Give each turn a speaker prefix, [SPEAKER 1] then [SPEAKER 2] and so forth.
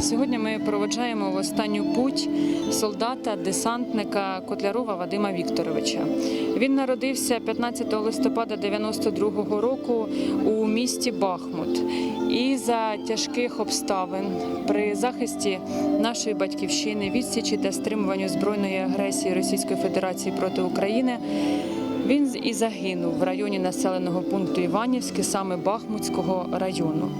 [SPEAKER 1] Сьогодні ми проведжаємо в останню путь солдата, десантника Котлярова Вадима Вікторовича. Він народився 15 листопада 92-го року у місті Бахмут. І за тяжких обставин при захисті нашої батьківщини, відсічі та стримуванню збройної агресії Російської Федерації проти України. Він і загинув в районі населеного пункту Іванівське, саме Бахмутського району.